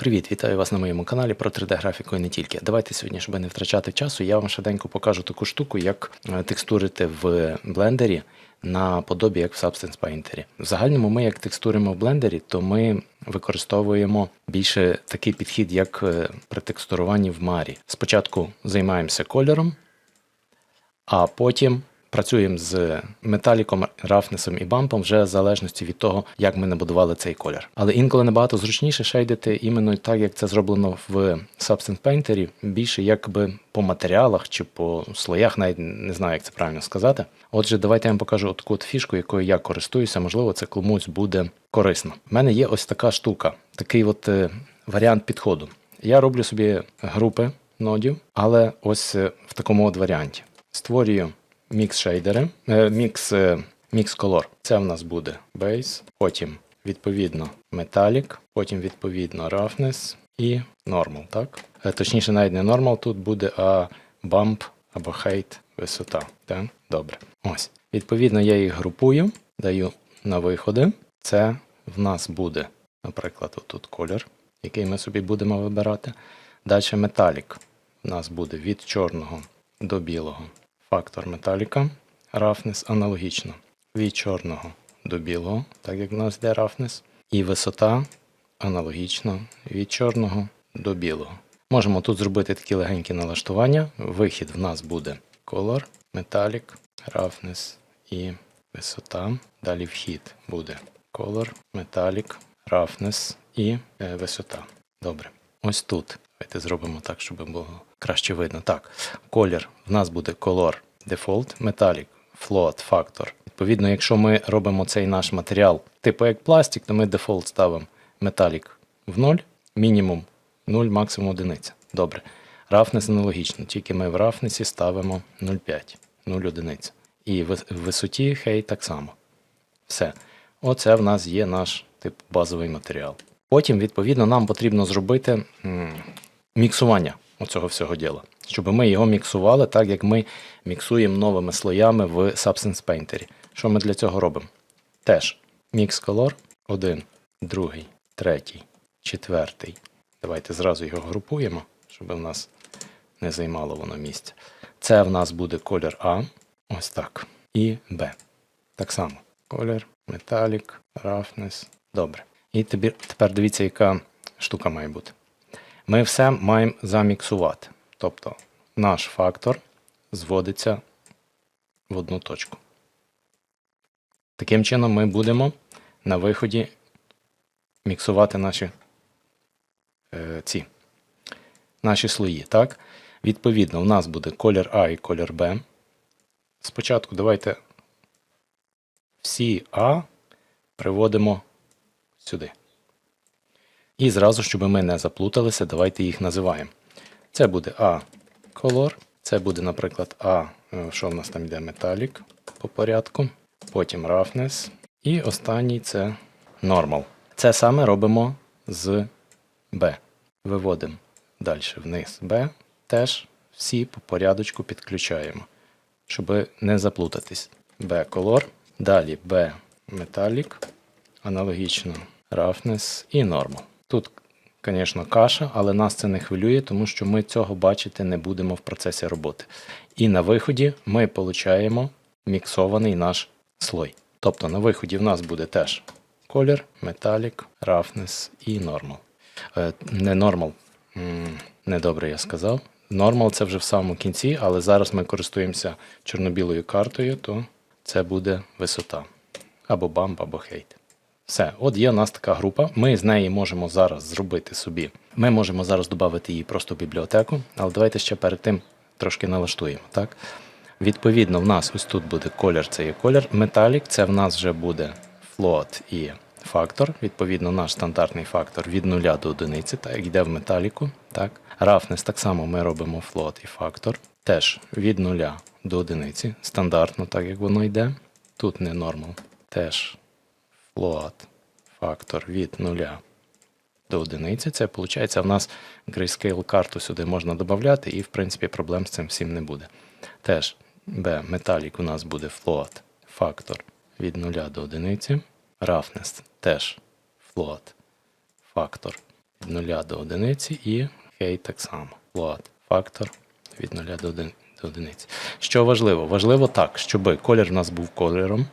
Привіт, вітаю вас на моєму каналі про 3D-графіку і не тільки. Давайте сьогодні, щоб не втрачати часу, я вам швиденько покажу таку штуку, як е, текстурити в блендері на подобі, як в Substance Painter. В загальному ми, як текстуримо в блендері, то ми використовуємо більше такий підхід, як е, при текстуруванні в Марі. Спочатку займаємося кольором, а потім працюємо з металіком, рафнесом і бампом вже в залежності від того, як ми набудували цей колір. Але інколи набагато зручніше шейдити іменно так, як це зроблено в Substance Painter, більше якби по матеріалах чи по слоях, навіть не знаю, як це правильно сказати. Отже, давайте я вам покажу таку от фішку, якою я користуюся. Можливо, це комусь буде корисно. У мене є ось така штука, такий от е, варіант підходу. Я роблю собі групи нодів, але ось е, в такому от варіанті. Створюю мікс шейдери, е, мікс, е, мікс колор. Це в нас буде base, потім відповідно metallic, потім відповідно roughness і normal, так? Е, Точніше, навіть не normal тут буде, а bump або height висота. Так? Добре. Ось. Відповідно, я їх групую, даю на виходи. Це в нас буде, наприклад, отут колір, який ми собі будемо вибирати. Далі металік. У нас буде від чорного до білого. Фактор металіка. Roughness аналогічно. Від чорного до білого, так як в нас йде roughness. І висота аналогічно від чорного до білого. Можемо тут зробити такі легенькі налаштування. Вихід в нас буде color, metallic, roughness і висота. Далі вхід буде color, metallic, roughness і е, висота. Добре. Ось тут. Давайте зробимо так, щоб було краще видно. Так, колір в нас буде color default, metallic, float, factor. Відповідно, якщо ми робимо цей наш матеріал типу як пластик, то ми default ставимо metallic в 0, мінімум 0, максимум 1. Добре. Roughness аналогічно, тільки ми в roughness ставимо 0,5, 0,1. І в висоті хей так само. Все. Оце в нас є наш тип базовий матеріал. Потім, відповідно, нам потрібно зробити міксування оцього всього діла, щоб ми його міксували так, як ми міксуємо новими слоями в Substance Painter. Що ми для цього робимо? Теж мікс color, один, другий, третій, четвертий. Давайте зразу його групуємо, щоб в нас не займало воно місця. Це в нас буде колір А, ось так. І Б. Так само. Колір, металік, roughness. Добре. І тепер дивіться, яка штука має бути. Ми все маємо заміксувати. Тобто наш фактор зводиться в одну точку. Таким чином, ми будемо на виході міксувати наші е, ці наші слої. Так? Відповідно, у нас буде колір А і колір Б. Спочатку давайте всі А приводимо сюди. І зразу, щоб ми не заплуталися, давайте їх називаємо. Це буде А колор, це буде, наприклад, А, е, що в нас там йде металік по порядку, потім roughness, і останній це normal. Це саме робимо з B. Виводимо далі вниз B, теж всі по порядочку підключаємо, щоб не заплутатись. B color, далі B metallic, аналогічно roughness і normal. Тут, звісно, каша, але нас це не хвилює, тому що ми цього бачити не будемо в процесі роботи. І на виході ми отримуємо міксований наш слой. Тобто на виході в нас буде теж колір, металік, roughness і normal. Е, не normal, недобре я сказав. Normal це вже в самому кінці, але зараз ми користуємося чорно-білою картою, то це буде висота. Або бамп, або хейт. Все, от є у нас така група. Ми з неї можемо зараз зробити собі. Ми можемо зараз додати її просто в бібліотеку, але давайте ще перед тим трошки налаштуємо. Так? Відповідно, в нас ось тут буде колір, це є колір. Металік, це в нас вже буде float і фактор. Відповідно, наш стандартний фактор від 0 до 1, так йде в металіку. Так? Roughness так само ми робимо float і фактор. Теж від 0 до 1, стандартно, так як воно йде. Тут не normal. Теж float фактор від 0 до 1. Це виходить, в нас grayscale карту сюди можна додати, і в принципі проблем з цим всім не буде. Теж B metallic у нас буде float фактор від 0 до 1. Roughness теж float фактор від 0 до 1 і height так само. Float. Фактор від 0 до 1 до одиниці. Що важливо? Важливо так, щоб колір в нас був кольором.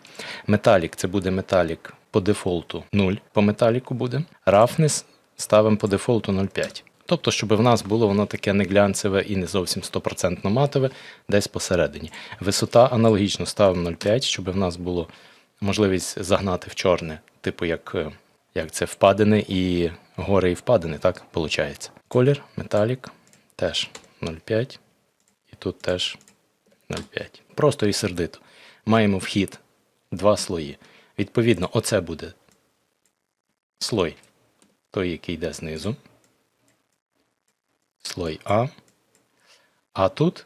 Металік це буде металік по дефолту 0 по металіку буде. Roughness ставимо по дефолту 0,5. Тобто, щоб в нас було воно таке не глянцеве і не зовсім 100% матове, десь посередині. Висота аналогічно ставимо 0,5, щоб в нас було можливість загнати в чорне, типу як, е, як це впадини і гори і впадини, так виходить. Колір, металік теж 0,5. І тут теж 0,5. Просто і сердито. Маємо вхід два слої. Відповідно, оце буде слой, той, який йде знизу. Слой А. А тут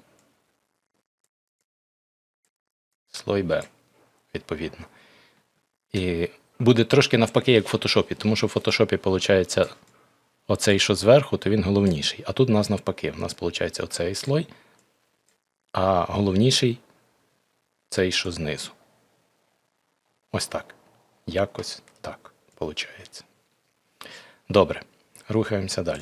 слой Б, відповідно. І буде трошки навпаки, як в фотошопі, тому що в фотошопі, виходить, оцей, що зверху, то він головніший. А тут у нас навпаки. У нас виходить оцей слой, а головніший цей, що знизу. Ось так. Якось так виходить. Добре, рухаємося далі.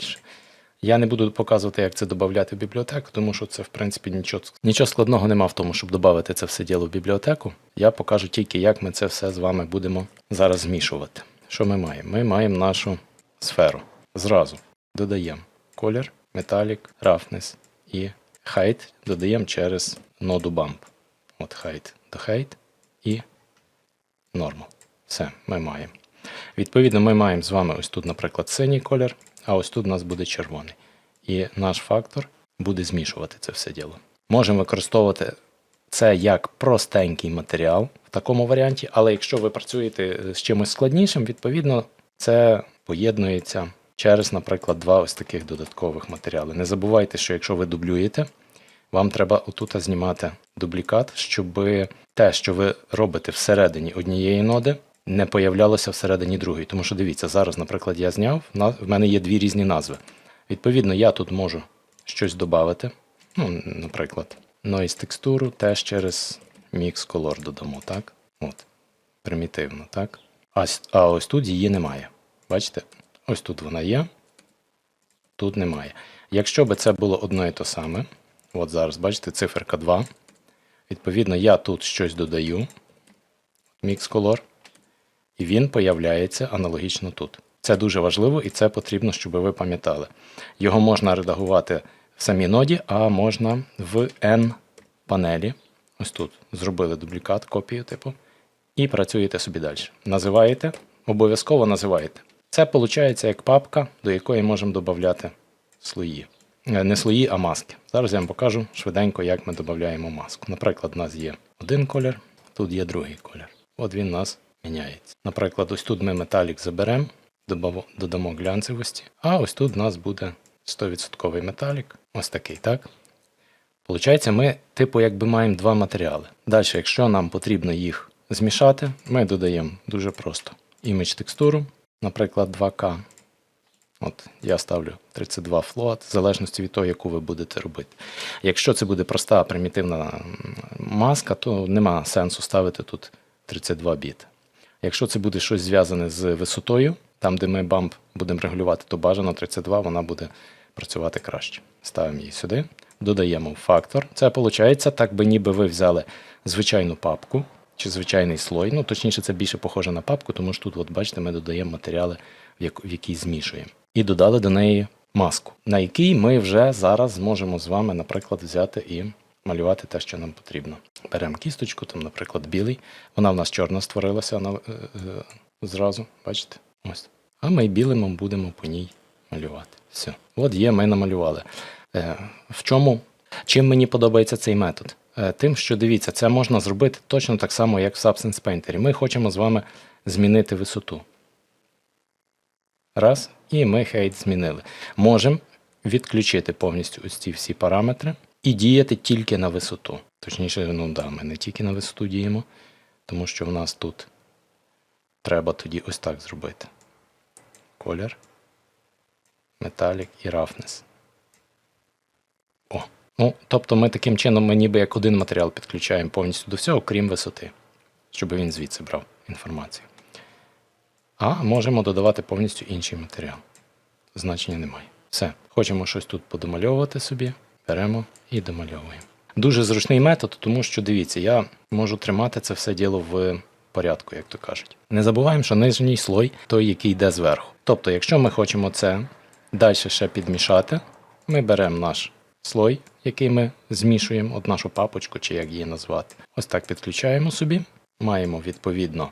Я не буду показувати, як це додати в бібліотеку, тому що це, в принципі, нічого, нічого складного нема в тому, щоб додати це все діло в бібліотеку. Я покажу тільки, як ми це все з вами будемо зараз змішувати. Що ми маємо? Ми маємо нашу сферу. Зразу додаємо колір, металік, roughness і height додаємо через ноду bump. От height до height і normal. Все, ми маємо. Відповідно, ми маємо з вами ось тут, наприклад, синій колір, а ось тут у нас буде червоний. І наш фактор буде змішувати це все діло. Можемо використовувати це як простенький матеріал в такому варіанті, але якщо ви працюєте з чимось складнішим, відповідно, це поєднується через, наприклад, два ось таких додаткових матеріали. Не забувайте, що якщо ви дублюєте, вам треба отут знімати дублікат, щоб те, що ви робите всередині однієї ноди, не появлялося всередині другої. Тому що дивіться, зараз, наприклад, я зняв, в мене є дві різні назви. Відповідно, я тут можу щось додати. Ну, наприклад, noise текстуру теж через Mix Color додамо, так? От. Примітивно, так? А, а ось тут її немає. Бачите? Ось тут вона є, тут немає. Якщо би це було одно і те саме, от зараз, бачите, циферка 2. Відповідно, я тут щось додаю, Mix Color, і він появляється аналогічно тут. Це дуже важливо і це потрібно, щоб ви пам'ятали. Його можна редагувати в самій ноді, а можна в N-панелі. Ось тут зробили дублікат, копію, типу, і працюєте собі далі. Називаєте, обов'язково називаєте. Це виходить як папка, до якої можемо додати слої. Е, Не слої, а маски. Зараз я вам покажу швиденько, як ми додаємо маску. Наприклад, у нас є один колір, тут є другий колір. От він у нас міняється. Наприклад, ось тут ми металік заберемо, додамо глянцевості, а ось тут у нас буде 100% металік. Ось такий, так? Получається, ми, типу, якби маємо два матеріали. Далі, якщо нам потрібно їх змішати, ми додаємо дуже просто імідж текстуру, наприклад, 2К. От я ставлю 32 float, в залежності від того, яку ви будете робити. Якщо це буде проста примітивна маска, то нема сенсу ставити тут 32 біт. Якщо це буде щось зв'язане з висотою, там, де ми бамп будемо регулювати, то бажано 32, вона буде працювати краще. Ставимо її сюди, додаємо фактор. Це виходить, так би ніби ви взяли звичайну папку чи звичайний слой. Ну, точніше, це більше похоже на папку, тому що тут, от бачите, ми додаємо матеріали, в, як, в які змішуємо. І додали до неї маску, на якій ми вже зараз зможемо з вами, наприклад, взяти і малювати те, що нам потрібно. Беремо кісточку, там, наприклад, білий. Вона в нас чорна створилася вона, е, е, зразу, бачите? Ось. А ми білим будемо по ній малювати. Все. От є, ми намалювали. Е, в чому? Чим мені подобається цей метод? Е, тим, що дивіться, це можна зробити точно так само, як в Substance Painter. Ми хочемо з вами змінити висоту. Раз, і ми хейт змінили. Можемо відключити повністю ось ці всі параметри і діяти тільки на висоту. Точніше, ну да, ми не тільки на висоту діємо, тому що в нас тут треба тоді ось так зробити. Колір, металік і roughness. О. Ну, тобто ми таким чином ми ніби як один матеріал підключаємо повністю до всього, крім висоти, щоб він звідси брав інформацію. А можемо додавати повністю інший матеріал. значення немає. Все. Хочемо щось тут подомальовувати собі, беремо і домальовуємо. Дуже зручний метод, тому що дивіться, я можу тримати це все діло в порядку, як то кажуть. Не забуваємо, що нижній слой той, який йде зверху. Тобто, якщо ми хочемо це далі ще підмішати, ми беремо наш слой, який ми змішуємо, от нашу папочку, чи як її назвати. Ось так підключаємо собі, маємо відповідно.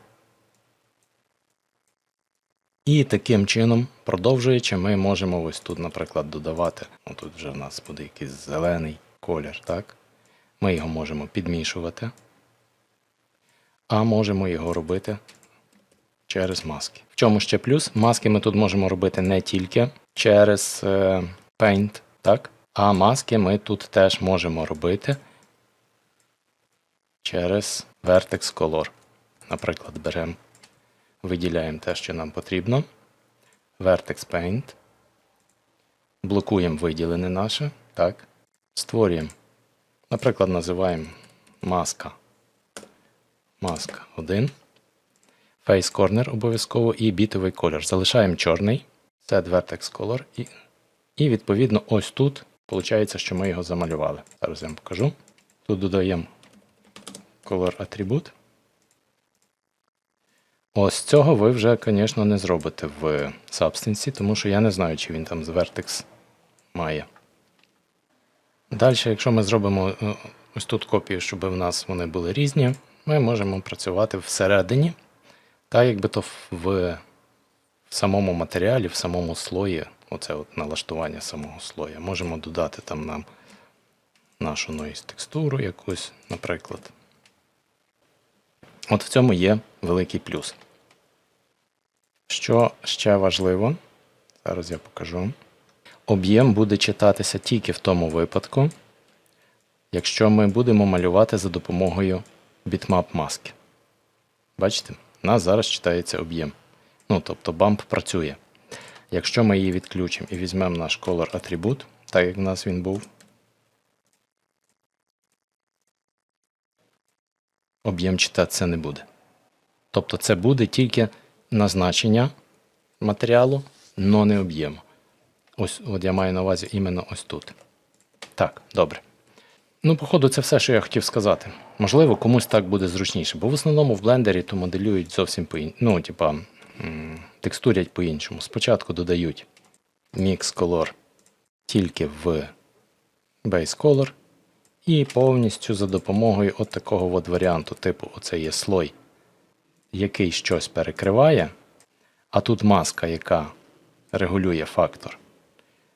І таким чином, продовжуючи, ми можемо ось тут, наприклад, додавати. Тут вже в нас буде якийсь зелений колір, так? Ми його можемо підмішувати, а можемо його робити через маски. В чому ще плюс? Маски ми тут можемо робити не тільки через е, Paint, так? а маски ми тут теж можемо робити через Vertex Color. Наприклад, беремо, виділяємо те, що нам потрібно. Vertex Paint. Блокуємо виділене наше. Так. Створюємо. Наприклад, називаємо маска. Маска 1. Face Corner обов'язково і бітовий колір. Залишаємо чорний. Set Vertex Color. І, і відповідно ось тут виходить, що ми його замалювали. Зараз я вам покажу. Тут додаємо Color Attribute. Ось цього ви вже, звісно, не зробите в Substance, тому що я не знаю, чи він там з Vertex має. Далі, якщо ми зробимо е, ось тут копію, щоб в нас вони були різні, ми можемо працювати всередині, так якби то в, в самому матеріалі, в самому слої, оце от налаштування самого слоя. Можемо додати там нам нашу noise текстуру якусь, наприклад. От в цьому є великий плюс. Що ще важливо, зараз я покажу. Об'єм буде читатися тільки в тому випадку, якщо ми будемо малювати за допомогою бітмап маски. Бачите, у нас зараз читається об'єм. Ну, тобто бамп працює. Якщо ми її відключимо і візьмемо наш color атрибут, так як в нас він був, об'єм читатися не буде. Тобто це буде тільки назначення матеріалу, но не об'єму. Ось от я маю на увазі іменно ось тут. Так, добре. Ну, походу, це все, що я хотів сказати. Можливо, комусь так буде зручніше, бо в основному в блендері то моделюють зовсім по іншому. Ну, типа, текстурять по-іншому. Спочатку додають Mix Color тільки в Base Color, і повністю за допомогою от такого от варіанту, типу, оце є слой, який щось перекриває, а тут маска, яка регулює фактор.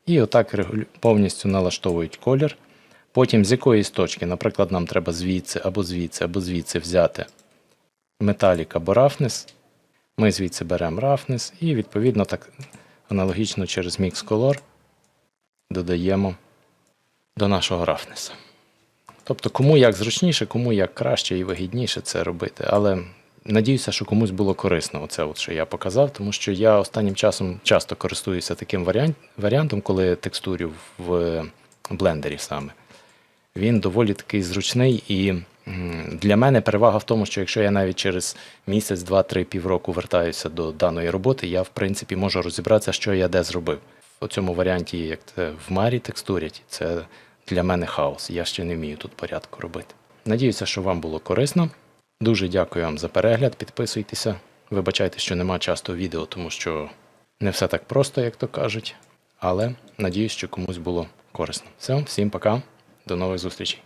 І отак повністю налаштовують колір. Потім з якоїсь точки, наприклад, нам треба звідси або звідси, або звідси взяти металік або рафнес. Ми звідси беремо рафнес і, відповідно, так аналогічно через Mix Color додаємо до нашого рафнеса. Тобто, кому як зручніше, кому як краще і вигідніше це робити. Але надіюся, що комусь було корисно оце, от, що я показав, тому що я останнім часом часто користуюся таким варіант, варіантом, коли текстурю в блендері саме. Він доволі такий зручний і для мене перевага в тому, що якщо я навіть через місяць, два, три, півроку вертаюся до даної роботи, я в принципі можу розібратися, що я де зробив. У цьому варіанті, як це в Марі текстурять, це для мене хаос. Я ще не вмію тут порядку робити. Надіюся, що вам було корисно. Дуже дякую вам за перегляд. Підписуйтеся. Вибачайте, що нема часто відео, тому що не все так просто, як то кажуть. Але надіюсь, що комусь було корисно. Все, всім пока, до нових зустрічей.